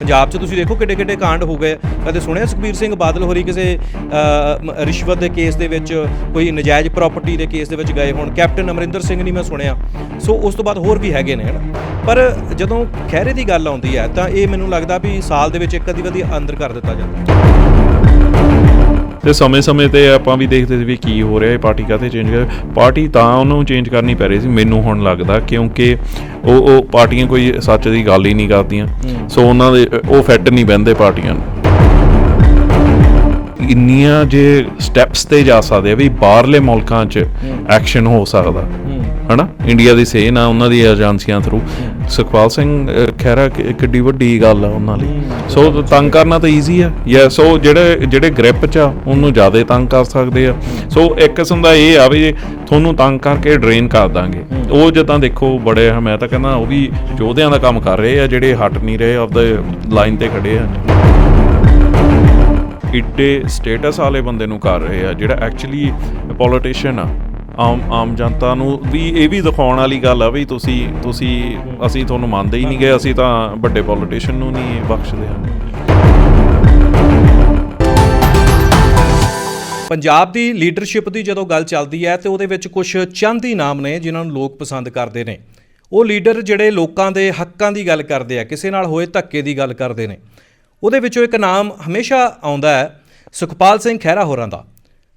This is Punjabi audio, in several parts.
ਪੰਜਾਬ 'ਚ ਤੁਸੀਂ ਦੇਖੋ ਕਿੱਡੇ ਕਿੱਡੇ ਕਾਂਡ ਹੋ ਗਏ। ਕਦੇ ਸੁਣਿਆ ਸੁਖਬੀਰ ਸਿੰਘ ਬਾਦਲ ਹੋਰੀ ਕਿਸੇ ਰਿਸ਼ਵਤ ਦੇ ਕੇਸ ਦੇ ਵਿੱਚ ਕੋਈ ਨਜਾਇਜ਼ ਪ੍ਰਾਪਰਟੀ ਦੇ ਕੇਸ ਦੇ ਵਿੱਚ ਗਏ ਹੋਣ। ਕੈਪਟਨ ਅਮਰਿੰਦਰ ਸਿੰਘ ਨਹੀਂ ਮੈਂ ਸੁਣਿਆ। ਸੋ ਉਸ ਤੋਂ ਬਾਅਦ ਹੋਰ ਵੀ ਹੈਗੇ ਨੇ, ਹਨਾ? ਪਰ ਜਦੋਂ ਖਹਿਰੇ ਦੀ ਗੱਲ ਆਉਂਦੀ ਹੈ ਤਾਂ ਇਹ ਮੈਨੂੰ ਲੱਗਦਾ ਵੀ ਸਾਲ ਦੇ ਵਿੱਚ ਇੱਕ ਅੱਧੀ ਵਾਰੀ ਅੰਦਰ ਕਰ ਦਿੱਤਾ ਜਾਂਦਾ। ਤੇ ਸਮੇਂ-ਸਮੇਂ ਤੇ ਆਪਾਂ ਵੀ ਦੇਖਦੇ ਸੀ ਵੀ ਕੀ ਹੋ ਰਿਹਾ ਇਹ ਪਾਰਟੀ ਕਾਤੇ ਚੇਂਜ ਕਰ ਪਾਰਟੀ ਤਾਂ ਉਹਨੂੰ ਚੇਂਜ ਕਰਨੀ ਪੈ ਰਹੀ ਸੀ ਮੈਨੂੰ ਹੁਣ ਲੱਗਦਾ ਕਿਉਂਕਿ ਉਹ ਉਹ ਪਾਰਟੀਆਂ ਕੋਈ ਸੱਚ ਦੀ ਗੱਲ ਹੀ ਨਹੀਂ ਕਰਦੀਆਂ। ਸੋ ਉਹਨਾਂ ਦੇ ਉਹ ਫਿੱਟ ਨਹੀਂ ਬਹਿੰਦੇ ਪਾਰਟੀਆਂ ਨੂੰ। ਇੰਨੀਆਂ ਜੇ ਸਟੈਪਸ ਤੇ ਜਾ ਸਕਦੇ ਆ ਵੀ ਬਾਹਰਲੇ ਮੁਲਕਾਂ 'ਚ ਐਕਸ਼ਨ ਹੋ ਸਕਦਾ। ਹਨਾ? ਇੰਡੀਆ ਦੀ ਸੇਨਾ ਉਹਨਾਂ ਦੀ ਏਜੰਸੀਆਂ ਥਰੂ ਸੁਖਪਾਲ ਸਿੰਘ ਅਹ, ਖਹਿਰਾ ਕਿ- ਕਿੱਡੀ ਵੱਡੀ ਗੱਲ ਆ ਉਹਨਾਂ ਲਈ। ਸੋ ਤੰਗ ਕਰਨਾ ਤਾਂ ਈਜ਼ੀ ਆ। ਯਾ ਸੋ ਜਿਹੜੇ ਜਿਹੜੇ ਗ੍ਰਿਪ 'ਚ ਆ ਉਹਨੂੰ ਜ਼ਿਆਦਾ ਤੰਗ ਕਰ ਸਕਦੇ ਆ। ਸੋ ਇੱਕ ਕਿਸਮ ਦਾ ਇਹ ਆ ਵੀ ਤੁਹਾਨੂੰ ਤੰਗ ਕਰਕੇ ਡਰੇਨ ਕਰ ਦਾਂਗੇ। ਉਹ ਜਦੋਂ ਦੇਖੋ ਬੜੇ ਮੈਂ ਤਾਂ ਕਹਿੰਦਾ ਉਹ ਵੀ ਯੋਧਿਆਂ ਦਾ ਕੰਮ ਕਰ ਰਹੇ ਆ ਜਿਹੜੇ ਹਟ ਨਹੀਂ ਰਹੇ ਆਪਦੇ ਲਾਈਨ ਤੇ ਖੜੇ ਆ। ਇੱਡੇ ਸਟੇਟਸ ਵਾਲੇ ਬੰਦੇ ਨੂੰ ਕਰ ਰਹੇ ਆ ਜਿਹੜਾ ਐਕਚੁਅਲੀ ਪੋਲੀਟੀਸ਼ੀਅਨ ਆ। ਆਮ ਆਮ ਜਨਤਾ ਨੂੰ ਵੀ ਇਹ ਵੀ ਦਿਖਾਉਣ ਵਾਲੀ ਗੱਲ ਆ ਵੀ ਤੁਸੀਂ ਤੁਸੀਂ ਅਸੀਂ ਤੁਹਾਨੂੰ ਮੰਨਦੇ ਹੀ ਨਹੀਂ ਗਏ, ਅਸੀਂ ਤਾਂ ਵੱਡੇ ਪੋਲੀਟੀਸ਼ੀਅਨ ਨੂੰ ਨਹੀਂ ਬਖਸ਼ਦੇ ਹਾਂ। ਪੰਜਾਬ ਦੀ ਲੀਡਰਸ਼ਿਪ ਦੀ ਜਦੋਂ ਗੱਲ ਚੱਲਦੀ ਹੈ ਤੇ ਉਹਦੇ ਵਿੱਚ ਕੁਝ ਚੰਦ ਹੀ ਨਾਮ ਨੇ ਜਿਨ੍ਹਾਂ ਨੂੰ ਲੋਕ ਪਸੰਦ ਕਰਦੇ ਨੇ। ਉਹ ਲੀਡਰ ਜਿਹੜੇ ਲੋਕਾਂ ਦੇ ਹੱਕਾਂ ਦੀ ਗੱਲ ਕਰਦੇ ਆ, ਕਿਸੇ ਨਾਲ ਹੋਏ ਧੱਕੇ ਦੀ ਗੱਲ ਕਰਦੇ ਨੇ। ਉਹਦੇ ਵਿੱਚੋਂ ਇੱਕ ਨਾਮ ਹਮੇਸ਼ਾ ਆਉਂਦਾ ਹੈ ਸੁਖਪਾਲ ਸਿੰਘ ਖਹਿਰਾ ਹੋਰਾਂ ਦਾ।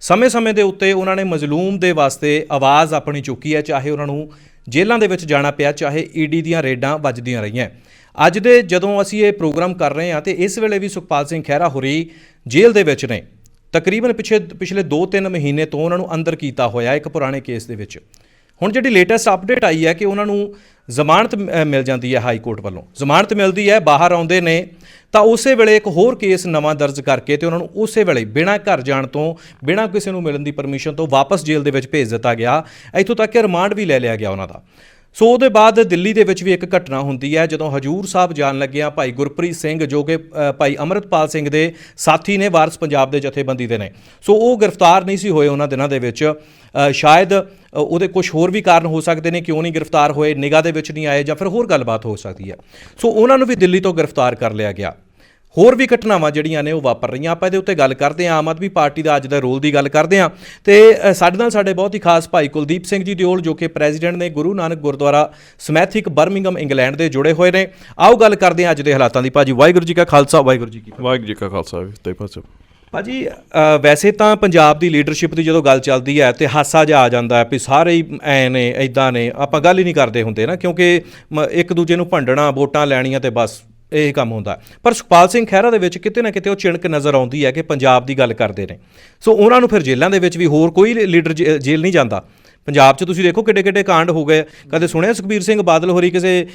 ਸਮੇਂ-ਸਮੇਂ ਦੇ ਉੱਤੇ ਉਹਨਾਂ ਨੇ ਮਜ਼ਲੂਮ ਦੇ ਵਾਸਤੇ ਆਵਾਜ਼ ਆਪਣੀ ਚੁੱਕੀ ਹੈ, ਚਾਹੇ ਉਹਨਾਂ ਨੂੰ ਜੇਲ੍ਹਾਂ ਦੇ ਵਿੱਚ ਜਾਣਾ ਪਿਆ, ਚਾਹੇ ਈਡੀ ਦੀਆਂ ਰੇਡਾਂ ਵੱਜਦੀਆਂ ਰਹੀਆਂ। ਅੱਜ ਦੇ ਜਦੋਂ ਅਸੀਂ ਇਹ ਪ੍ਰੋਗਰਾਮ ਕਰ ਰਹੇ ਹਾਂ ਤੇ ਇਸ ਵੇਲੇ ਵੀ ਸੁਖਪਾਲ ਸਿੰਘ ਖਹਿਰਾ ਹੋਰੀ ਜੇਲ੍ਹ ਦੇ ਵਿੱਚ ਨੇ। ਤਕਰੀਬਨ ਪਿਛੇ, ਪਿਛਲੇ 2-3 ਮਹੀਨੇ ਤੋਂ ਉਹਨਾਂ ਨੂੰ ਅੰਦਰ ਕੀਤਾ ਹੋਇਆ ਇੱਕ ਪੁਰਾਣੇ ਕੇਸ ਦੇ ਵਿੱਚ। ਹੁਣ ਜਿਹੜੀ ਲੇਟੈਸਟ ਅਪਡੇਟ ਆਈ ਹੈ ਕਿ ਉਹਨਾਂ ਨੂੰ ਜ਼ਮਾਨਤ ਮਿਲ ਜਾਂਦੀ ਹੈ ਹਾਈ ਕੋਰਟ ਵੱਲੋਂ। ਜ਼ਮਾਨਤ ਮਿਲਦੀ ਹੈ, ਬਾਹਰ ਆਉਂਦੇ ਨੇ ਤਾਂ ਉਸੇ ਵੇਲੇ ਇੱਕ ਹੋਰ ਕੇਸ ਨਵਾਂ ਦਰਜ ਕਰਕੇ ਤੇ ਉਹਨਾਂ ਨੂੰ ਉਸੇ ਵੇਲੇ ਬਿਨਾਂ ਘਰ ਜਾਣ ਤੋਂ, ਬਿਨਾਂ ਕਿਸੇ ਨੂੰ ਮਿਲਣ ਦੀ ਪਰਮਿਸ਼ਨ ਤੋਂ ਵਾਪਸ ਜੇਲ੍ਹ ਦੇ ਵਿੱਚ ਭੇਜ ਦਿੱਤਾ ਗਿਆ। ਇੱਥੋਂ ਤੱਕ ਕਿ ਰਿਮਾਂਡ ਵੀ ਲੈ ਲਿਆ ਗਿਆ ਉਹਨਾਂ ਦਾ। ਸੋ ਉਹਦੇ ਬਾਅਦ ਦਿੱਲੀ ਦੇ ਵਿੱਚ ਵੀ ਇੱਕ ਘਟਨਾ ਹੁੰਦੀ ਹੈ, ਜਦੋਂ ਹਜੂਰ ਸਾਹਿਬ ਜਾਣ ਲੱਗਿਆ ਭਾਈ ਗੁਰਪ੍ਰੀਤ ਸਿੰਘ ਜੋ ਕਿ ਭਾਈ ਅਮਰਤਪਾਲ ਸਿੰਘ ਦੇ ਸਾਥੀ ਨੇ ਵਾਰਸ ਪੰਜਾਬ ਦੇ ਜਥੇਬੰਦੀ ਦੇ ਨੇ। ਸੋ ਉਹ ਗ੍ਰਿਫਤਾਰ ਨਹੀਂ ਸੀ ਹੋਏ ਉਹਨਾਂ ਦਿਨਾਂ ਦੇ ਵਿੱਚ। ਸ਼ਾਇਦ ਉਹਦੇ ਕੁਝ ਹੋਰ ਵੀ ਕਾਰਨ ਹੋ ਸਕਦੇ ਨੇ, ਕਿਉਂ ਨਹੀਂ ਗ੍ਰਿਫਤਾਰ ਹੋਏ, ਨਿਗਾਹ ਦੇ ਵਿੱਚ ਨਹੀਂ ਆਏ ਜਾਂ ਫਿਰ ਹੋਰ ਗੱਲਬਾਤ ਹੋ ਸਕਦੀ ਹੈ। ਸੋ ਉਹਨਾਂ ਨੂੰ ਵੀ ਦਿੱਲੀ ਤੋਂ ਗ੍ਰਿਫਤਾਰ ਕਰ ਲਿਆ ਗਿਆ। ਹੋਰ ਵੀ ਘਟਨਾਵਾਂ ਜਿਹੜੀਆਂ ਨੇ ਉਹ ਵਾਪਰ ਰਹੀਆਂ। ਆਪਾਂ ਇਹਦੇ ਉੱਤੇ ਗੱਲ ਕਰਦੇ ਹਾਂ। ਆਮ ਆਦਮੀ ਪਾਰਟੀ ਦਾ ਅੱਜ ਦਾ ਰੋਲ ਦੀ ਗੱਲ ਕਰਦੇ ਹਾਂ। ਤੇ ਸਾਡੇ ਨਾਲ ਸਾਡੇ ਬਹੁਤ ਹੀ ਖਾਸ ਭਾਈ ਕੁਲਦੀਪ ਸਿੰਘ ਜੀ ਦਿਓਲ ਜੋ ਕਿ ਪ੍ਰੈਜ਼ੀਡੈਂਟ ਨੇ Guru Nanak Gurdwara Smethwick Birmingham England ਦੇ ਜੁੜੇ ਹੋਏ ਨੇ। ਆਓ ਗੱਲ ਕਰਦੇ ਹਾਂ ਅੱਜ ਦੇ ਹਾਲਾਤਾਂ ਦੀ। ਭਾਜੀ ਵਾਹਿਗੁਰੂ ਜੀ ਕਾ ਖਾਲਸਾ ਵਾਹਿਗੁਰੂ ਜੀ ਕੀ ਫਤਿਹ। ਵਾਹਿਗੁਰੂ ਜੀ ਕਾ ਖਾਲਸਾ ਤੇ ਫਤਿਹ ਭਾਜੀ ਵੈਸੇ ਤਾਂ ਪੰਜਾਬ ਦੀ ਲੀਡਰਸ਼ਿਪ ਦੀ ਜਦੋਂ ਗੱਲ ਚੱਲਦੀ ਹੈ ਤੇ ਹਾਸਾ ਜਿਹਾ ਆ ਜਾਂਦਾ ਹੈ ਵੀ ਸਾਰੇ ਹੀ ਐ ਨੇ ਐਦਾਂ ਨੇ। ਆਪਾਂ ਗੱਲ ਹੀ ਨਹੀਂ ਕਰਦੇ ਹੁੰਦੇ ਨਾ ਕਿਉਂਕਿ ਇੱਕ ਦੂਜੇ ਨੂੰ ਭੰਡਣਾ ਵੋਟਾਂ ਲੈਣੀਆਂ ਤੇ ਬਸ। ਇਹ ਕੰਮ ਹੁੰਦਾ। ਪਰ ਸੁਖਪਾਲ ਸਿੰਘ ਖਹਿਰਾ ਦੇ ਵਿੱਚ ਕਿਤੇ ਨਾ ਕਿਤੇ ਉਹ ਚਿਣਕ ਨਜ਼ਰ ਆਉਂਦੀ ਹੈ ਕਿ ਪੰਜਾਬ ਦੀ ਗੱਲ ਕਰਦੇ ਨੇ। ਸੋ ਉਹਨਾਂ ਨੂੰ ਫਿਰ ਜੇਲ੍ਹਾਂ ਦੇ ਵਿੱਚ ਵੀ ਹੋਰ ਕੋਈ ਲੀਡਰ ਜੇ- ਜੇਲ੍ਹ ਨਹੀਂ ਜਾਂਦਾ। ਪੰਜਾਬ 'ਚ ਤੁਸੀਂ ਦੇਖੋ ਕਿੱਡੇ ਕਿੱਡੇ ਕਾਂਡ ਹੋ ਗਏ। ਕਦੇ ਸੁਣਿਆ ਸੁਖਬੀਰ ਸਿੰਘ ਬਾਦਲ ਹੋਰੀ ਕਿਸੇ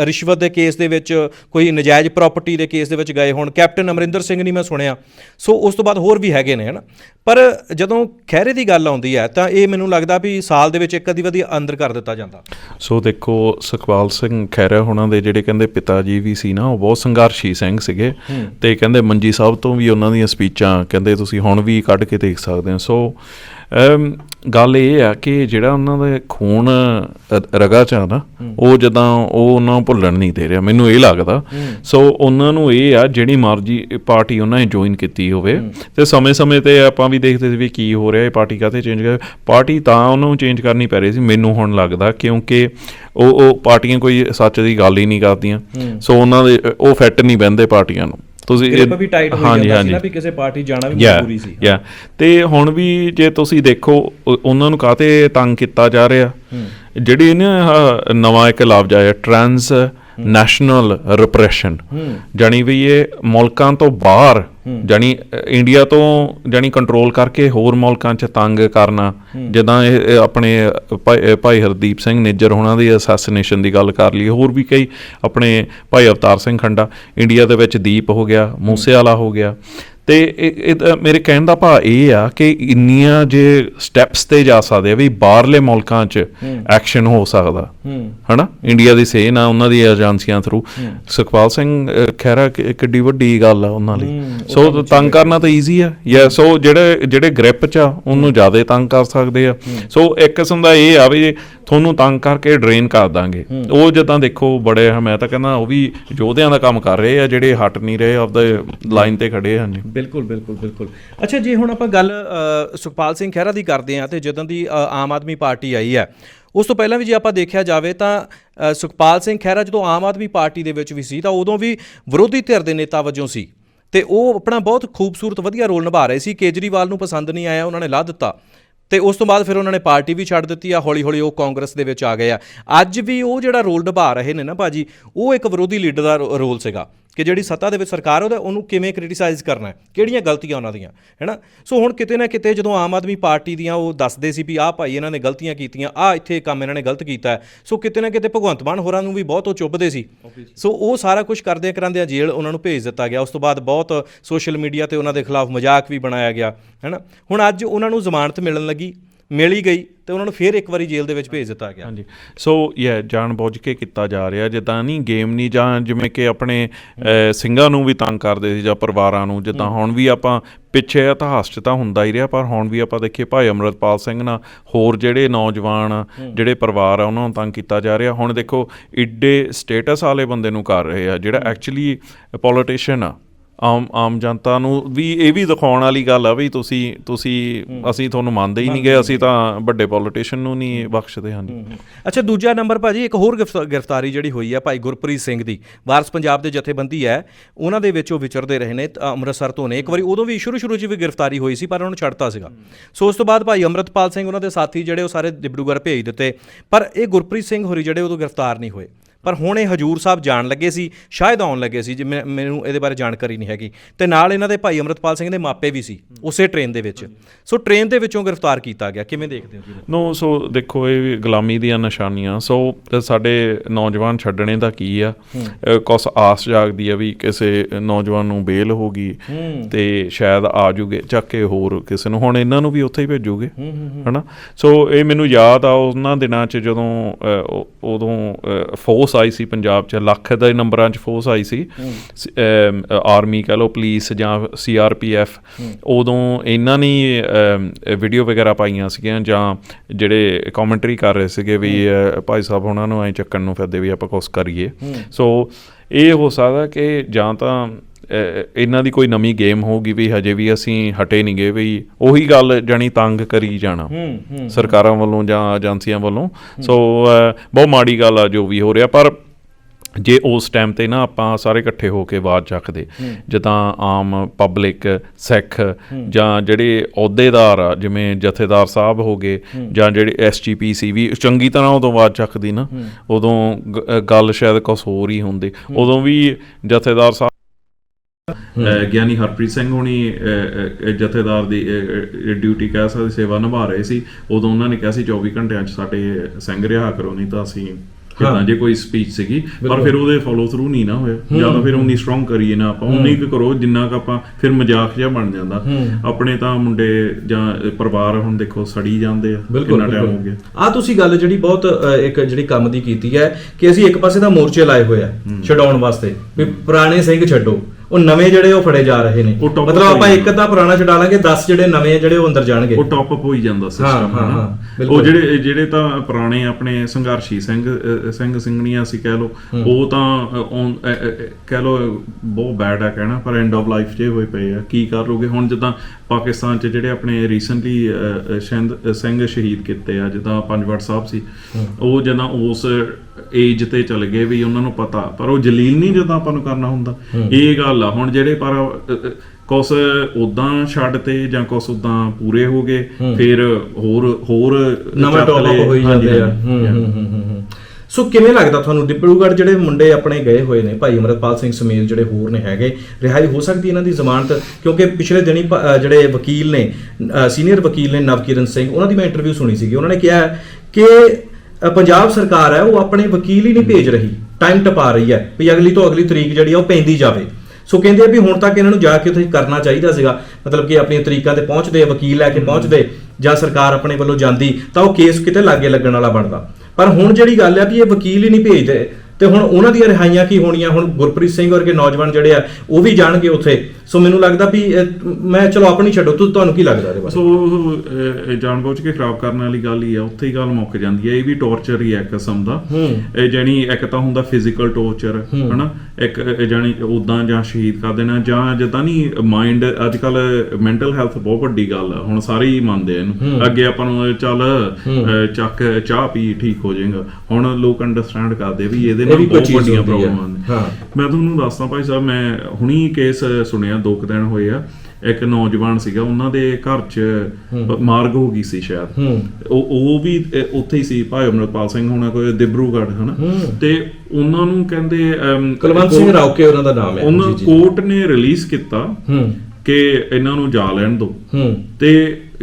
ਰਿਸ਼ਵਤ ਦੇ ਕੇਸ ਦੇ ਵਿੱਚ ਕੋਈ ਨਜਾਇਜ਼ ਪ੍ਰਾਪਰਟੀ ਦੇ ਕੇਸ ਦੇ ਵਿੱਚ ਗਏ ਹੋਣ? ਕੈਪਟਨ ਅਮਰਿੰਦਰ ਸਿੰਘ ਨਹੀਂ ਮੈਂ ਸੁਣਿਆ। ਸੋ ਉਸ ਤੋਂ ਬਾਅਦ ਹੋਰ ਵੀ ਹੈਗੇ ਨੇ ਹਨਾ? ਪਰ ਜਦੋਂ ਖਹਿਰੇ ਦੀ ਗੱਲ ਆਉਂਦੀ ਹੈ ਤਾਂ ਇਹ ਮੈਨੂੰ ਲੱਗਦਾ ਵੀ ਸਾਲ ਦੇ ਵਿੱਚ ਇੱਕ ਅੱਧੀ ਵਾਰੀ ਅੰਦਰ ਕਰ ਦਿੱਤਾ ਜਾਂਦਾ। ਸੋ ਦੇਖੋ ਸੁਖਪਾਲ ਸਿੰਘ ਖਹਿਰਾ ਹੁਣਾਂ ਦੇ ਜਿਹੜੇ ਕਹਿੰਦੇ ਪਿਤਾ ਜੀ ਵੀ ਸੀ ਨਾ ਉਹ ਬਹੁਤ ਸੰਘਰਸ਼ੀ ਸਿੰਘ ਸੀਗੇ। ਤੇ ਕਹਿੰਦੇ ਮੰਜੀ ਸਾਹਿਬ ਤੋਂ ਵੀ ਉਹਨਾਂ ਦੀਆਂ ਸਪੀਚਾਂ ਕਹਿੰਦੇ ਤੁਸੀਂ ਹੁਣ ਵੀ ਕੱਢ ਕੇ ਦੇਖ ਸਕਦੇ ਹੋ। ਸੋ ਗੱਲ ਇਹ ਆ ਕਿ ਜਿਹੜਾ ਉਹਨਾਂ ਦਾ ਖੂਨ ਰਗਾ ਚ ਆ ਨਾ ਉਹ ਜਦਾਂ ਉਹ ਉਹਨਾਂ ਨੂੰ ਭੁੱਲਣ ਨਹੀਂ ਦੇ ਰਿਹਾ। ਮੈਨੂੰ ਇਹ ਲੱਗਦਾ। ਸੋ ਉਹਨਾਂ ਨੂੰ ਇਹ ਆ ਜਿਹੜੀ ਮਰਜ਼ੀ ਪਾਰਟੀ ਉਹਨਾਂ ਨੇ ਜੁਆਇਨ ਕੀਤੀ ਹੋਵੇ। ਤੇ ਸਮੇਂ-ਸਮੇਂ ਤੇ ਆਪਾਂ ਵੀ ਦੇਖਦੇ ਸੀ ਵੀ ਕੀ ਹੋ ਰਿਹਾ ਇਹ ਪਾਰਟੀ ਕਾਤੇ ਚੇਂਜ ਕਰ ਪਾਰਟੀ ਤਾਂ ਉਹਨੂੰ ਚੇਂਜ ਕਰਨੀ ਪੈ ਰਹੀ ਸੀ ਮੈਨੂੰ ਹੁਣ ਲੱਗਦਾ ਕਿਉਂਕਿ ਉਹ ਉਹ ਪਾਰਟੀਆਂ ਕੋਈ ਸੱਚ ਦੀ ਗੱਲ ਹੀ ਨਹੀਂ ਕਰਦੀਆਂ। ਸੋ ਉਹਨਾਂ ਦੇ ਉਹ ਫਿੱਟ ਨਹੀਂ ਬਹਿੰਦੇ ਪਾਰਟੀਆਂ ਨੂੰ। ਤੁਸੀਂ ਇਹ- ਗ੍ਰਿਪ ਵੀ ਟਾਈਟ ਹੋ ਜਾਂਦਾ ਸੀ ਨਾ। ਵੀ ਕਿਸੇ ਪਾਰਟੀ ਜਾਣਾ ਵੀ ਮਜਬੂਰੀ ਸੀ। ਯਾ ਤੇ ਹੁਣ ਵੀ ਜੇ ਤੁਸੀਂ ਦੇਖੋ ਉਹ- ਉਹਨਾਂ ਨੂੰ ਕਾਤੇ ਤੰਗ ਕੀਤਾ ਜਾ ਰਿਹਾ? ਜਿਹੜੀ ਇਹਨੇ ਨਵਾਂ ਇੱਕ ਲਫ਼ਜ਼ ਆਇਆ ਟ੍ਰਾਂਸ ਨੈਸ਼ਨਲ ਰਿਪਰੈਸ਼ਨ ਜਾਨੀ ਵੀ ਇਹ ਮੁਲਕਾਂ ਤੋਂ ਬਾਹਰ ਜਾਨੀ ਇੰਡੀਆ ਤੋਂ ਜਾਨੀ ਕੰਟਰੋਲ ਕਰਕੇ ਹੋਰ ਮੁਲਕਾਂ 'ਚ ਤੰਗ ਕਰਨਾ। ਜਿੱਦਾਂ ਇਹ ਆਪਣੇ ਭਾਈ ਭਾਈ ਹਰਦੀਪ ਸਿੰਘ ਨਿੱਜਰ ਹੋਣਾ ਦੀ ਅਸੈਸੀਨੇਸ਼ਨ ਦੀ ਗੱਲ ਕਰ ਲਈ ਹੋਰ ਵੀ ਕਈ ਆਪਣੇ ਭਾਈ ਅਵਤਾਰ ਸਿੰਘ ਖੰਡਾ ਇੰਡੀਆ ਦੇ ਵਿੱਚ ਦੀਪ ਹੋ ਗਿਆ ਮੂਸੇ ਵਾਲਾ ਹੋ ਗਿਆ। ਤੇ ਇਹ- ਮੇਰੇ ਕਹਿਣ ਦਾ ਭਾਵ ਇਹ ਆ ਕਿ ਇੰਨੀਆਂ ਜੇ ਸਟੈਪਸ ਤੇ ਜਾ ਸਕਦੇ ਆ ਵੀ ਬਾਹਰਲੇ ਮੁਲਕਾਂ 'ਚ ਐਕਸ਼ਨ ਹੋ ਸਕਦਾ। ਹਨਾ? ਇੰਡੀਆ ਦੀ ਸੇਨ ਆ ਉਹਨਾਂ ਦੀ ਏਜੰਸੀਆਂ ਥਰੂ ਸੁਖਪਾਲ ਸਿੰਘ ਕਿ- ਕਿੱਡੀ ਵੱਡੀ ਗੱਲ ਆ ਉਹਨਾਂ ਲਈ। ਸੋ ਤੰਗ ਕਰਨਾ ਤਾਂ ਈਜ਼ੀ ਆ। ਯਾ ਸੋ ਜਿਹੜੇ ਜਿਹੜੇ ਗ੍ਰਿਪ 'ਚ ਆ ਉਹਨੂੰ ਜ਼ਿਆਦਾ ਤੰਗ ਕਰ ਸਕਦੇ ਆ। ਸੋ ਇੱਕ ਕਿਸਮ ਦਾ ਇਹ ਆ ਵੀ ਤੁਹਾਨੂੰ ਤੰਗ ਕਰਕੇ ਡਰੇਨ ਕਰ ਦਾਂਗੇ। ਉਹ ਜਦੋਂ ਦੇਖੋ ਬੜੇ ਮੈਂ ਤਾਂ ਕਹਿੰਦਾ ਉਹ ਵੀ ਯੋਧਿਆਂ ਦਾ ਕੰਮ ਕਰ ਰਹੇ ਆ ਜਿਹੜੇ ਹਟ ਨਹੀਂ ਰਹੇ ਆਪਦੇ ਲਾਈਨ ਤੇ ਖੜੇ ਹਨ ਬਿਲਕੁਲ ਬਿਲਕੁਲ ਬਿਲਕੁਲ। ਅੱਛਾ ਜੇ, ਹੁਣ ਆਪਾਂ ਗੱਲ ਸੁਖਪਾਲ ਸਿੰਘ ਖਹਿਰਾ ਦੀ ਕਰਦੇ ਹਾਂ ਤੇ ਜਦੋਂ ਦੀ ਆਮ ਆਦਮੀ ਪਾਰਟੀ ਆਈ ਹੈ, ਉਸ ਤੋਂ ਪਹਿਲਾਂ ਵੀ ਜੇ ਆਪਾਂ ਦੇਖਿਆ ਜਾਵੇ ਤਾਂ ਸੁਖਪਾਲ ਸਿੰਘ ਖਹਿਰਾ ਜਦੋਂ ਆਮ ਆਦਮੀ ਪਾਰਟੀ ਦੇ ਵਿੱਚ ਵੀ ਸੀ ਤਾਂ ਉਦੋਂ ਵੀ ਵਿਰੋਧੀ ਧਿਰ ਦੇ ਨੇਤਾ ਵਜੋਂ ਸੀ ਤੇ ਉਹ ਆਪਣਾ ਬਹੁਤ ਖੂਬਸੂਰਤ ਵਧੀਆ ਰੋਲ ਨਿਭਾ ਰਹੇ ਸੀ। ਕੇਜਰੀਵਾਲ ਨੂੰ ਪਸੰਦ ਨਹੀਂ ਆਇਆ, ਉਹਨਾਂ ਨੇ ਲਾ ਦਿੱਤਾ ਤੇ ਉਸ ਤੋਂ ਬਾਅਦ ਫਿਰ ਉਹਨਾਂ ਨੇ ਪਾਰਟੀ ਵੀ ਛੱਡ ਦਿੱਤੀ ਆ ਹੌਲੀ ਹੌਲੀ ਉਹ ਕਾਂਗਰਸ ਦੇ ਵਿੱਚ ਆ ਗਏ ਆ। ਅੱਜ ਵੀ ਉਹ ਜਿਹੜਾ ਰੋਲ ਨਿਭਾ ਰਹੇ ਨੇ ਨਾ ਭਾਜੀ, ਉਹ ਇੱਕ ਵਿਰੋਧੀ ਲੀਡਰ ਦਾ ਰੋ- ਰੋਲ ਸੀਗਾ। ਕਿ ਜਿਹੜੀ ਸੱਤਾ ਦੇ ਵਿੱਚ ਸਰਕਾਰ ਉਹਦਾ ਉਹਨੂੰ ਕਿਵੇਂ ਕ੍ਰਿਟਿਸਾਈਜ਼ ਕਰਨਾ ਹੈ? ਕਿਹੜੀਆਂ ਗਲਤੀਆਂ ਉਹਨਾਂ ਦੀਆਂ? ਹੈਨਾ? ਸੋ ਹੁਣ ਕਿਤੇ ਨਾ ਕਿਤੇ ਜਦੋਂ ਆਮ ਆਦਮੀ ਪਾਰਟੀ ਦੀਆਂ ਉਹ ਦੱਸਦੇ ਸੀ ਵੀ ਆਹ ਭਾਈ ਇਹਨਾਂ ਨੇ ਗਲਤੀਆਂ ਕੀਤੀਆਂ ਆਹ ਇੱਥੇ ਕੰਮ ਇਹਨਾਂ ਨੇ ਗਲਤ ਕੀਤਾ ਸੋ ਕਿਤੇ ਨਾ ਕਿਤੇ ਭਗਵੰਤ ਮਾਨ ਹੋਰਾਂ ਨੂੰ ਵੀ ਬਹੁਤ ਉਹ ਚੁੱਭਦੇ ਸੀ। ਸੋ ਉਹ ਸਾਰਾ ਕੁਝ ਕਰਦੇ ਕਰਾਂਦੇ ਜੇਲ੍ਹ ਉਹਨਾਂ ਨੂੰ ਭੇਜ ਦਿੱਤਾ ਗਿਆ। ਉਸ ਤੋਂ ਬਾਅਦ ਬਹੁਤ ਸੋਸ਼ਲ ਮੀਡੀਆ ਤੇ ਉਹਨਾਂ ਦੇ ਖਿਲਾਫ ਮਜ਼ਾਕ ਵੀ ਬਣਾਇਆ ਗਿਆ। ਹੈਨਾ? ਹੁਣ ਅੱਜ ਉਹਨਾਂ ਨੂੰ ਜ਼ਮਾਨਤ ਮਿਲਣ ਲੱਗੀ। ਮਿਲ ਹੀ ਗਈ ਤੇ ਉਹਨਾਂ ਨੂੰ ਫੇਰ ਇੱਕ ਵਾਰੀ ਜੇਲ੍ਹ ਦੇ ਵਿੱਚ ਭੇਜ ਦਿੱਤਾ ਗਿਆ। ਹਾਂਜੀ। ਸੋ ਇਹ ਜਾਣ ਬੁੱਝ ਕੇ ਕੀਤਾ ਜਾ ਰਿਹਾ ਜਿੱਦਾਂ ਨਹੀਂ ਗੇਮ ਨਹੀਂ ਜਾਂ ਜਿਵੇਂ ਕਿ ਆਪਣੇ ਸਿੰਘਾਂ ਨੂੰ ਵੀ ਤੰਗ ਕਰਦੇ ਸੀ ਜਾਂ ਪਰਿਵਾਰਾਂ ਨੂੰ ਜਿੱਦਾਂ ਹੁਣ ਵੀ ਆਪਾਂ ਪਿੱਛੇ ਇਤਿਹਾਸ 'ਚ ਤਾਂ ਹੁੰਦਾ ਹੀ ਰਿਹਾ ਪਰ ਹੁਣ ਵੀ ਆਪਾਂ ਦੇਖੀਏ ਭਾਈ ਅਮਰਤਪਾਲ ਸਿੰਘ ਨਾਲ ਹੋਰ ਜਿਹੜੇ ਨੌਜਵਾਨ ਜਿਹੜੇ ਪਰਿਵਾਰ ਆ ਉਹਨਾਂ ਨੂੰ ਤੰਗ ਕੀਤਾ ਜਾ ਰਿਹਾ। ਹੁਣ ਦੇਖੋ ਇੱਡੇ ਸਟੇਟਸ ਵਾਲੇ ਬੰਦੇ ਨੂੰ ਕਰ ਰਹੇ ਆ ਜਿਹੜਾ ਐਕਚੁਅਲੀ ਪੋਲੀਟੀਸ਼ੀਅਨ ਆ। ਆਮ ਆਮ ਜਨਤਾ ਨੂੰ ਵੀ ਇਹ ਵੀ ਦਿਖਾਉਣ ਵਾਲੀ ਗੱਲ ਆ ਵੀ ਤੁਸੀਂ ਤੁਸੀਂ ਅਸੀਂ ਤੁਹਾਨੂੰ ਮੰਨਦੇ ਹੀ ਨਹੀਂ ਗਏ ਅਸੀਂ ਤਾਂ ਵੱਡੇ ਪੋਲੀਟੀਸ਼ੀਅਨ ਨੂੰ ਨਹੀਂ ਬਖਸ਼ਦੇ ਹਾਂ ਅੱਛਾ ਦੂਜਾ ਨੰਬਰ ਭਾਜੀ ਇੱਕ ਹੋਰ ਗ੍ਰਿਫਤਾ- ਗ੍ਰਿਫਤਾਰੀ ਜਿਹੜੀ ਹੋਈ ਹੈ ਭਾਈ ਗੁਰਪ੍ਰੀਤ ਸਿੰਘ ਦੀ ਵਾਰਸ ਪੰਜਾਬ ਦੇ ਜਥੇਬੰਦੀ ਹੈ ਉਹਨਾਂ ਦੇ ਵਿੱਚ ਉਹ ਵਿਚਰਦੇ ਰਹੇ ਨੇ ਅੰਮ੍ਰਿਤਸਰ ਤੋਂ ਨੇ। ਇੱਕ ਵਾਰੀ ਉਦੋਂ ਵੀ ਸ਼ੁਰੂ ਸ਼ੁਰੂ 'ਚ ਵੀ ਗ੍ਰਿਫਤਾਰੀ ਹੋਈ ਸੀ ਪਰ ਉਹਨਾਂ ਨੂੰ ਛੱਡਤਾ ਸੀਗਾ। ਸੋ ਉਸ ਤੋਂ ਬਾਅਦ ਭਾਈ ਅੰਮ੍ਰਿਤਪਾਲ ਸਿੰਘ ਉਹਨਾਂ ਦੇ ਸਾਥੀ ਜਿਹੜੇ ਉਹ ਸਾਰੇ ਡਿਬਰੂਗੜ੍ਹ ਭੇਜ ਦਿੱਤੇ ਪਰ ਇਹ ਗੁਰਪ੍ਰੀਤ ਸਿੰਘ ਹੋਰੀ ਜਿਹੜੇ ਉਦੋਂ ਗ੍ਰਿਫਤਾਰ ਨਹੀਂ ਹੋਏ। ਪਰ ਹੁਣ ਇਹ ਹਜੂਰ ਸਾਹਿਬ ਜਾਣ ਲੱਗੇ ਸੀ ਸ਼ਾਇਦ ਆਉਣ ਲੱਗੇ ਸੀ ਜਿਵੇਂ ਮੈਨੂੰ ਇਹਦੇ ਬਾਰੇ ਜਾਣਕਾਰੀ ਨਹੀਂ ਹੈਗੀ। ਤੇ ਨਾਲ ਇਹਨਾਂ ਦੇ ਭਾਈ ਅੰਮ੍ਰਿਤਪਾਲ ਸਿੰਘ ਦੇ ਮਾਪੇ ਵੀ ਸੀ ਉਸੇ ਟ੍ਰੇਨ ਦੇ ਵਿੱਚ। ਸੋ ਟ੍ਰੇਨ ਦੇ ਵਿੱਚੋਂ ਗ੍ਰਿਫਤਾਰ ਕੀਤਾ ਗਿਆ ਕਿਵੇਂ ਦੇਖਦੇ ਹੋ ਜੀ? ਨੋ ਸੋ ਦੇਖੋ ਇਹ ਵੀ ਗੁਲਾਮੀ ਦੀਆਂ ਨਿਸ਼ਾਨੀਆਂ। ਸੋ ਸਾਡੇ ਨੌਜਵਾਨ ਛੱਡਣੇ ਦਾ ਕੀ ਆ? ਕੁਛ ਆਸ ਜਾਗਦੀ ਆ ਵੀ ਕਿਸੇ ਨੌਜਵਾਨ ਨੂੰ ਬੇਲ ਹੋਗੀ ਤੇ ਸ਼ਾਇਦ ਆ ਜੂਗੇ ਚੱਕ ਕੇ ਹੋਰ ਕਿਸੇ ਨੂੰ। ਹੁਣ ਇਹਨਾਂ ਨੂੰ ਵੀ ਉੱਥੇ ਹੀ ਭੇਜੂਗੇ ਹਨਾ? ਸੋ ਇਹ ਮੈਨੂੰ ਯਾਦ ਆ ਉਹਨਾਂ ਦਿਨਾਂ 'ਚ ਜਦੋਂ ਉਦੋਂ ਫੋਰਸ ਆਈ ਸੀ ਪੰਜਾਬ 'ਚ ਲੱਖ ਦੇ ਨੰਬਰਾਂ 'ਚ ਫੋਰਸ ਆਈ ਸੀ। ਆਰਮੀ ਕਹ ਲਓ ਪੁਲਿਸ ਜਾਂ ਸੀਆਰਪੀਐਫ ਉਦੋਂ ਇਹਨਾਂ ਨੇ ਵੀਡੀਓ ਵਗੈਰਾ ਪਾਈਆਂ ਸੀਗੀਆਂ ਜਾਂ ਜਿਹੜੇ ਕਮੈਂਟਰੀ ਕਰ ਰਹੇ ਸੀਗੇ ਵੀ ਭਾਈ ਸਾਹਿਬ ਉਹਨਾਂ ਨੂੰ ਐ ਚੱਕਣ ਨੂੰ ਫਿਰਦੇ ਵੀ ਆਪਾਂ ਕੁਛ ਕਰੀਏ। ਸੋ ਇਹ ਹੋ ਸਕਦਾ ਕਿ ਜਾਂ ਤਾਂ ਇਹਨਾਂ ਦੀ ਕੋਈ ਨਵੀਂ ਗੇਮ ਹੋਊਗੀ ਵੀ ਹਜੇ ਵੀ ਅਸੀਂ ਹਟੇ ਨਹੀਂ ਗਏ ਵੀ ਉਹੀ ਗੱਲ ਜਾਣੀ ਤੰਗ ਕਰੀ ਜਾਣਾ ਸਰਕਾਰਾਂ ਵੱਲੋਂ ਜਾਂ ਏਜੰਸੀਆਂ ਵੱਲੋਂ। ਸੋ ਬਹੁਤ ਮਾੜੀ ਗੱਲ ਆ ਜੋ ਵੀ ਹੋ ਰਿਹਾ ਪਰ ਜੇ ਉਸ ਟਾਈਮ ਤੇ ਨਾ ਆਪਾਂ ਸਾਰੇ ਇਕੱਠੇ ਹੋ ਕੇ ਆਵਾਜ਼ ਚੱਕਦੇ ਜਿੱਦਾਂ ਆਮ ਪਬਲਿਕ ਸਿੱਖ ਜਾਂ ਜਿਹੜੇ ਅਹੁਦੇਦਾਰ ਆ ਜਿਵੇਂ ਜਥੇਦਾਰ ਸਾਹਿਬ ਹੋ ਗਏ ਜਾਂ ਜਿਹੜੇ ਐਸਜੀਪੀਸੀ ਵੀ ਚੰਗੀ ਤਰ੍ਹਾਂ ਉਦੋਂ ਆਵਾਜ਼ ਚੱਕਦੀ ਨਾ ਉਦੋਂ ਗੱਲ ਸ਼ਾਇਦ ਕੁਛ ਹੋਰ ਹੀ ਹੁੰਦੀ। ਉਦੋਂ ਵੀ ਜਥੇਦਾਰ ਸਾਹਿਬ ਗਿਆਨੀ ਹਰਪ੍ਰੀਤ ਸਿੰਘ ਹੋਣੀ ਜਥੇਦਾਰ ਦੀ ਡਿਊਟੀ ਕਹਿ ਸਕਦੇ ਸੇਵਾ ਨਿਭਾ ਰਹੇ ਸੀ। ਉਦੋਂ ਉਹਨਾਂ ਨੇ ਕਿਹਾ ਸੀ 24 ਘੰਟਿਆਂ 'ਚ ਸਾਡੇ ਸਿੰਘ ਰਿਹਾ ਕਰੋ ਨਹੀਂ ਤਾਂ ਅਸੀਂ ਕਿਦਾਂ ਜੇ ਕੋਈ ਸਪੀਚ ਸੀਗੀ ਪਰ ਫਿਰ ਉਹਦੇ ਫੋਲੋ ਥਰੂ ਨਹੀਂ ਨਾ ਹੋਇਆ। ਜਾਂ ਤਾਂ ਫਿਰ ਉਨੀ ਸਟਰੋਂਗ ਕਰੀਏ ਨਾ ਆਪਾਂ ਉਨੀ ਕੁ ਕਰੋ ਜਿੰਨਾ ਕੁ ਆਪਾਂ ਫਿਰ ਮਜ਼ਾਕ ਜਿਹਾ ਬਣ ਜਾਂਦਾ। ਆਪਣੇ ਤਾਂ ਮੁੰਡੇ ਜਾਂ ਪਰਿਵਾਰ ਹੁਣ ਦੇਖੋ ਸੜੀ ਜਾਂਦੇ ਆ ਕਿੰਨਾ ਟਾਈਮ ਹੋ ਗਿਆ। ਆ ਤੁਸੀਂ ਗੱਲ ਜਿਹੜੀ ਬਹੁਤ ਇੱਕ ਜਿਹੜੀ ਕੰਮ ਦੀ ਕੀਤੀ ਹੈ ਕਿ ਅਸੀਂ ਇੱਕ ਪਾਸੇ ਤਾਂ ਮੋਰਚੇ ਲਾਏ ਹੋਏ ਆ ਛਡਾਉਣ ਵਾਸਤੇ ਵੀ ਪੁਰਾਣੇ ਸਿੰਘ ਛੱਡੋ। ਉਹ ਨਵੇਂ ਜਿਹੜੇ ਉਹ ਫੜੇ ਜਾ ਰਹੇ ਨੇ। ਉਹ top ਮਤਲਬ ਆਪਾਂ ਹੋਈ ਇੱਕ ਅੱਧਾ ਪੁਰਾਣਾ ਛਡਾ ਲਾਂਗੇ 10 ਜਿਹੜੇ ਨਵੇਂ ਜਿਹੜੇ ਉਹ ਅੰਦਰ ਜਾਣਗੇ। ਉਹ ਟੌਪ ਅਪ ਹੋਈ ਜਾਂਦਾ ਸਿਸਟਮ ਹਾਂ, ਹਨਾ? ਹਾਂ, ਬਿਲਕੁਲ। ਉਹ ਜਿਹੜੇ ਜਿਹੜੇ ਤਾਂ ਪੁਰਾਣੇ ਆਪਣੇ ਸੰਘਰਸ਼ੀ ਸਿੰਘ ਸਿੰਘ ਸਿੰਘਣੀਆਂ ਅਸੀਂ ਕਹਿ ਲਓ ਉਹ ਤਾਂ on- ਅਹ, ਕਹਿ ਲਓ ਬਹੁਤ ਬੈਡ ਆ ਕਹਿਣਾ ਪਰ ਐਂਡ ਆਫ ਲਾਈਫ ਜੇ ਹੋਏ ਪਏ ਆ। ਕੀ ਕਰ ਲੋਗੇ ਹੁਣ ਜਿੱਦਾਂ ਪਾਕਿਸਤਾਨ 'ਚ ਜਿਹੜੇ ਆਪਣੇ ਰੀਸੈਂਟਲੀ ਸਿੰਘ ਸ਼ਹੀਦ ਕੀਤੇ ਆ ਜਿੱਦਾਂ ਪੰਜਵੜ ਸਾਹਿਬ ਸੀ ਉਹ ਜਦੋਂ ਉਸ ਏਜ ਤੇ ਚਲੇ ਗਏ ਵੀ ਉਹਨਾਂ ਨੂੰ ਪਤਾ ਪਰ ਉਹ ਜਲੀਲ ਨਹੀਂ ਜਦੋਂ ਆਪਾਂ ਨੂੰ ਕਰਨਾ ਹੁੰਦਾ। ਇਹ ਗੱਲ ਆ ਹੁਣ ਜਿਹੜੇ ਪਰ ਕੁਛ ਉਦਾਂ ਛੱਡ ਤੇ ਜਾਂ ਕੁਛ ਉਦਾਂ ਪੂਰੇ ਹੋ ਗਏ ਫਿਰ ਹੋਰ ਹੋਰ ਨਵਾਂ ਚੱਕ ਟੌਪ ਅਪ ਲਏ। ਹੋਈ ਜਾਂਦੇ ਆ। ਸੋ ਕਿਵੇਂ ਲੱਗਦਾ ਤੁਹਾਨੂੰ? ਡਿਬਰੂਗੜ੍ਹ ਜਿਹੜੇ ਮੁੰਡੇ ਆਪਣੇ ਗਏ ਹੋਏ ਨੇ ਭਾਈ ਅਮਰਤਪਾਲ ਸਿੰਘ ਸਮੇਤ ਜਿਹੜੇ ਹੋਰ ਨੇ ਹੈਗੇ ਰਿਹਾਈ ਹੋ ਸਕਦੀ ਇਹਨਾਂ ਦੀ ਜ਼ਮਾਨਤ? ਕਿਉਂਕਿ ਪਿਛਲੇ ਦਿਨੀ ਜਿਹੜੇ ਵਕੀਲ ਨੇ ਸੀਨੀਅਰ ਵਕੀਲ ਨੇ ਨਵਕਿਰਨ ਸਿੰਘ ਉਹਨਾਂ ਦੀ ਮੈਂ ਇੰਟਰਵਿਊ ਸੁਣੀ ਸੀਗੀ। ਉਹਨਾਂ ਨੇ ਕਿਹਾ ਕਿ ਪੰਜਾਬ ਸਰਕਾਰ ਹੈ ਉਹ ਆਪਣੇ ਵਕੀਲ ਹੀ ਨਹੀਂ ਭੇਜ ਰਹੀ। ਟਾਈਮ ਟਪਾ ਰਹੀ ਹੈ ਵੀ ਅਗਲੀ ਤੋਂ ਅਗਲੀ ਤਰੀਕ ਜਿਹੜੀ ਆ ਉਹ ਪੈਂਦੀ ਜਾਵੇ। ਸੋ ਕਹਿੰਦੇ ਆ ਵੀ ਹੁਣ ਤੱਕ ਇਹਨਾਂ ਨੂੰ ਜਾ ਕੇ ਉੱਥੇ ਕਰਨਾ ਚਾਹੀਦਾ ਸੀਗਾ। ਮਤਲਬ ਕਿ ਆਪਣੀਆਂ ਤਰੀਕਾਂ ਤੇ ਪਹੁੰਚਦੇ ਵਕੀਲ ਲੈ ਕੇ ਪਹੁੰਚਦੇ ਜਾਂ ਸਰਕਾਰ ਆਪਣੇ ਵੱਲੋਂ ਜਾਂਦੀ ਤਾਂ ਉਹ ਕੇਸ ਕਿਤੇ ਲਾਗੇ ਲੱਗਣ ਵਾਲਾ ਬਣਦਾ। ਪਰ ਹੁਣ ਜਿਹੜੀ ਗੱਲ ਆ ਵੀ ਇਹ ਵਕੀਲ ਹੀ ਨਹੀਂ ਭੇਜਦੇ ਤੇ ਹੁਣ ਉਹਨਾਂ ਦੀਆਂ ਰਿਹਾਈਆਂ ਕੀ ਹੋਣੀਆਂ? ਹੁਣ ਗੁਰਪ੍ਰੀਤ ਸਿੰਘ ਵਰਗੇ ਨੌਜਵਾਨ ਜਿਹੜੇ ਆ ਉਹ ਵੀ ਜਾਣਗੇ ਉੱਥੇ। ਸੋ ਮੈਨੂੰ ਲੱਗਦਾ ਵੀ ਮੈਂ ਚਲੋ ਆਪਣੀ ਛੱਡੋ ਤੁਹਾਨੂੰ ਕੀ ਲੱਗਦਾ ਇਹਦੇ ਬਾਰੇ? ਸੋ ਜਾਣਬੁੱਝ ਕੇ ਖਰਾਬ ਕਰਨ ਵਾਲੀ ਗੱਲ ਹੀ ਆ ਉੱਥੇ ਹੀ ਗੱਲ ਮੁੱਕ ਜਾਂਦੀ ਹੈ ਇਹ ਵੀ ਟੌਰਚਰ ਹੀ ਹੈ ਕਿਸਮ ਦਾ। ਇਹ ਜਾਨੀ ਇੱਕ ਤਾਂ ਹੁੰਦਾ ਫਿਜ਼ੀਕਲ ਟੌਰਚਰ ਹਨਾ? ਇੱਕ ਜਾਨੀ ਉਦਾਂ ਜਾਂ ਸ਼ਹੀਦ ਕਰ ਦੇਣਾ ਜਾਂ ਜਿੱਦਾਂ ਨਹੀਂ ਮਾਈਂਡ ਅੱਜ ਕੱਲ ਮੈਂਟਲ ਹੈਲਥ ਬਹੁਤ ਵੱਡੀ ਗੱਲ ਆ ਹੁਣ ਸਾਰੇ ਹੀ ਮੰਨਦੇ ਇਹਨੂੰ। ਅੱਗੇ ਆਪਾਂ ਨੂੰ ਚੱਲ ਚੱਕ ਚਾਹ ਪੀ ਠੀਕ ਹੋ ਜਾਏਗਾ। ਹੁਣ ਲੋਕ ਅੰਡਰਸਟੈਂਡ ਕਰਦੇ ਵੀ ਇਹਦੇ ਇਹ ਨਾਲ ਬਹੁਤ ਵੱਡੀਆਂ। ਪ੍ਰੋਬਲਮਾਂ। ਮੈਂ ਤੁਹਾਨੂੰ ਦੱਸਦਾ ਭਾਈ ਸਾਹਿਬ ਮੈਂ ਹੁਣੀ ਕੇਸ ਸੁਣਿਆ ਦੋ ਕੁ ਦਿਨ ਹੋਏ ਆ। ਇੱਕ ਨੌਜਵਾਨ ਸੀਗਾ ਉਹਨਾਂ ਦੇ ਘਰ 'ਚ ਮਾਰਗ ਹੋ ਗਈ ਸੀ ਸ਼ਾਇਦ। ਉਹ ਉਹ ਵੀ ਉੱਥੇ ਹੀ ਸੀ ਭਾਈ ਅਮਰਪਾਲ ਸਿੰਘ ਹੋਣਾ ਕੋਈ ਦਿਬਰੂਗੜ੍ਹ ਹਨਾ? ਤੇ ਉਹਨਾਂ ਨੂੰ ਕਹਿੰਦੇ ਕੁਲਵੰਤ ਸਿੰਘ ਰਾਉਕੇ ਉਹਨਾਂ ਦਾ ਨਾਮ ਹੈ। ਉਹਨਾਂ ਕੋਰਟ ਨੇ ਰਿਲੀਜ਼ ਕੀਤਾ ਕਿ ਇਹਨਾਂ ਨੂੰ ਜਾ ਲੈਣ ਦਿਓ ਤੇ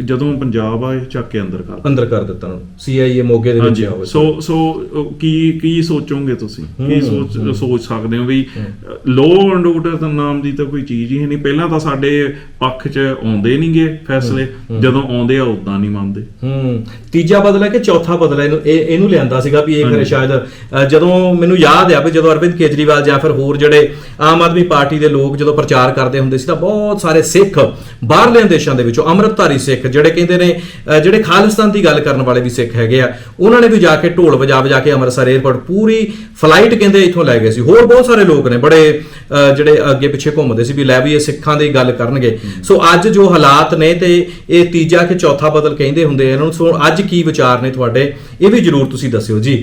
ਜਦੋਂ ਪੰਜਾਬ ਆਏ ਚੱਕ ਕੇ ਅੰਦਰ ਕਰ ਅੰਦਰ ਕਰ ਦਿੱਤਾ ਉਹਨਾਂ। ਨੂੰ ਸੀਆਈਏ ਮੋਗੇ ਦੇ ਵਿੱਚ ਉਹ ਸੋ ਸੋ ਕੀ ਕੀ ਸੋਚੋਗੇ ਤੁਸੀਂ? ਕੀ ਸੋਚ ਸੋਚ ਸਕਦੇ ਹੋ ਵੀ ਲੋ ਐਂਡ ਆਰਡਰ ਦਾ ਨਾਮ ਦੀ ਤਾਂ ਕੋਈ ਚੀਜ਼ ਹੀ ਨਹੀਂ। ਪਹਿਲਾਂ ਤਾਂ ਸਾਡੇ ਪੱਖ 'ਚ ਆਉਂਦੇ ਨਹੀਂਗੇ ਫੈਸਲੇ। ਜਦੋਂ ਆਉਂਦੇ ਆ ਉਦਾਂ ਨਹੀਂ ਮੰਨਦੇ। ਹੂੰ। ਤੀਜਾ ਬਦਲਾ ਕਿ ਚੌਥਾ ਬਦਲਾ ਇਹਨੂੰ ਇਹ ਇਹਨੂੰ ਲਿਆਂਦਾ ਸੀਗਾ ਵੀ ਇਹ ਫਿਰ ਸ਼ਾਇਦ ਜਦੋਂ ਮੈਨੂੰ ਯਾਦ ਆ ਵੀ ਜਦੋਂ ਅਰਵਿੰਦ ਕੇਜਰੀਵਾਲ ਜਾਂ ਫਿਰ ਹੋਰ ਜਿਹੜੇ ਆਮ ਆਦਮੀ ਪਾਰਟੀ ਦੇ ਲੋਕ ਜਦੋਂ ਪ੍ਰਚਾਰ ਕਰਦੇ ਹੁੰਦੇ ਸੀ ਤਾਂ ਬਹੁਤ ਸਾਰੇ ਸਿੱਖ ਬਾਹਰਲੇ ਦੇਸ਼ਾਂ ਦੇ ਵਿੱਚੋਂ ਅੰਮ੍ਰਿਤਧਾਰੀ ਸਿੱਖ ਜਿਹੜੇ ਕਹਿੰਦੇ ਨੇ ਜਿਹੜੇ ਖਾਲਿਸਤਾਨ ਦੀ ਗੱਲ ਕਰਨ ਵਾਲੇ ਵੀ ਸਿੱਖ ਹੈਗੇ ਆ ਉਹਨਾਂ ਨੇ ਵੀ ਜਾ ਕੇ ਢੋਲ ਵਜਾ ਵਜਾ ਕੇ ਅੰਮ੍ਰਿਤਸਰ 에ਅਰਪੋਰਟ ਪੂਰੀ ਫਲਾਈਟ ਕਹਿੰਦੇ ਇੱਥੋਂ ਲੈ ਗਏ ਸੀ। ਹੋਰ ਬਹੁਤ ਸਾਰੇ ਲੋਕ ਨੇ ਬੜੇ ਜਿਹੜੇ ਅੱਗੇ ਪਿੱਛੇ ਘੁੰਮਦੇ ਸੀ ਵੀ ਲੈ ਵੀ ਇਹ ਸਿੱਖਾਂ ਦੀ ਗੱਲ ਕਰਨਗੇ। ਸੋ ਅੱਜ ਜੋ ਹਾਲਾਤ ਨੇ ਤੇ ਇਹ ਤੀਜਾ ਕਿ ਚੌਥਾ ਬਦਲ ਕਹਿੰਦੇ ਹੁੰਦੇ ਇਹਨਾਂ ਨੂੰ ਸੋ ਅੱਜ ਕੀ ਵਿਚਾਰ ਨੇ ਤੁਹਾਡੇ? ਇਹ ਵੀ ਜਰੂਰ ਤੁਸੀਂ ਦੱਸਿਓ ਜੀ।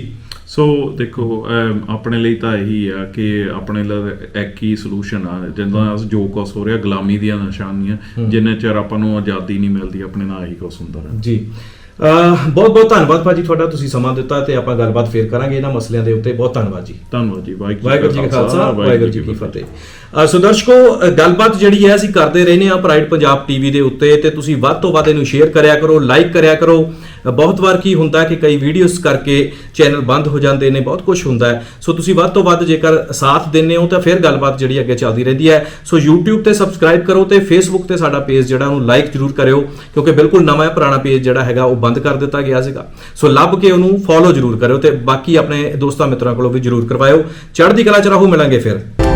ਸੋ ਦੇਖੋ ਆਪਣੇ ਲਈ ਤਾਂ ਇਹੀ ਆ ਕਿ ਆਪਣੇ ਲਈ ਇੱਕ ਹੀ ਸੋਲੂਸ਼ਨ ਆ। ਜਿੱਦਾਂ ਜੋ ਕੁਛ ਹੋ ਰਿਹਾ ਗੁਲਾਮੀ ਦੀਆਂ ਨਿਸ਼ਾਨੀਆਂ ਜਿੰਨੇ ਚਿਰ ਆਪਾਂ ਨੂੰ ਆਜ਼ਾਦੀ ਨਹੀਂ ਮਿਲਦੀ ਆਪਣੇ ਨਾਲ ਇਹੀ ਕੁਛ ਹੁੰਦਾ ਰਹਿੰਦਾ ਜੀ। ਬਹੁਤ ਬਹੁਤ ਧੰਨਵਾਦ ਭਾਜੀ ਤੁਹਾਡਾ ਤੁਸੀਂ ਸਮਾਂ ਦਿੱਤਾ ਤੇ ਆਪਾਂ ਗੱਲਬਾਤ ਫੇਰ ਕਰਾਂਗੇ ਇਹਨਾਂ ਮਸਲਿਆਂ ਦੇ ਉੱਤੇ। ਬਹੁਤ ਧੰਨਵਾਦ ਜੀ। ਧੰਨਵਾਦ ਜੀ। ਵਾਹਿਗੁਰੂ ਜੀ ਕਾ ਖਾਲਸਾ ਵਾਹਿਗੁਰੂ ਜੀ ਕੀ ਫਤਿਹ। ਅ, ਸੋ ਦਰਸ਼ਕੋ ਗੱਲਬਾਤ ਜਿਹੜੀ ਹੈ ਅਸੀਂ ਕਰਦੇ ਰਹਿੰਦੇ ਆ ਪ੍ਰਾਈਡ ਪੰਜਾਬ ਟੀਵੀ ਦੇ ਉੱਤੇ ਤੇ ਤੁਸੀਂ ਵੱਧ ਤੋਂ ਵੱਧ ਇਹਨੂੰ ਸ਼ੇਅਰ ਕਰਿਆ ਕਰੋ ਲਾਈਕ ਕਰਿਆ ਕਰੋ ਬਹੁਤ ਵਾਰ ਕੀ ਹੁੰਦਾ ਕਿ ਕਈ ਵੀਡੀਓਜ਼ ਕਰਕੇ ਚੈਨਲ ਬੰਦ ਹੋ ਜਾਂਦੇ ਨੇ, ਬਹੁਤ ਕੁਝ ਹੁੰਦਾ ਸੋ ਤੁਸੀਂ ਵੱਧ ਤੋਂ ਵੱਧ ਜੇਕਰ ਸਾਥ ਦਿੰਦੇ ਹੋ, ਤਾਂ ਫਿਰ ਗੱਲਬਾਤ ਜਿਹੜੀ ਅੱਗੇ ਚੱਲਦੀ ਰਹਿੰਦੀ ਹੈ। ਸੋ YouTube ਤੇ ਸਬਸਕ੍ਰਾਈਬ ਕਰੋ ਤੇ Facebook ਤੇ ਸਾਡਾ ਪੇਜ ਜਿਹੜਾ, ਉਹਨੂੰ ਲਾਈਕ ਜ਼ਰੂਰ ਕਰਿਓ, ਕਿਉਂਕਿ ਬਿਲਕੁਲ ਨਵਾਂ ਹੈ, ਪੁਰਾਣਾ ਪੇਜ ਜਿਹੜਾ ਹੈਗਾ, ਉਹ ਬੰਦ ਕਰ ਦਿੱਤਾ ਗਿਆ ਸੀਗਾ। ਸੋ ਲੱਭ ਕੇ ਉਹਨੂੰ ਫੋਲੋ ਜ਼ਰੂਰ ਕਰਿਓ ਤੇ ਬਾਕੀ ਆਪਣੇ ਦੋਸਤਾਂ ਮਿੱਤਰਾਂ ਕੋਲੋਂ ਵੀ ਜ਼ਰੂਰ ਕਰਵਾਇਓ। ਚੜ੍ਹਦੀ ਕਲਾ ਚ ਰਹੋ, ਮਿਲਾਂਗੇ ਫਿਰ।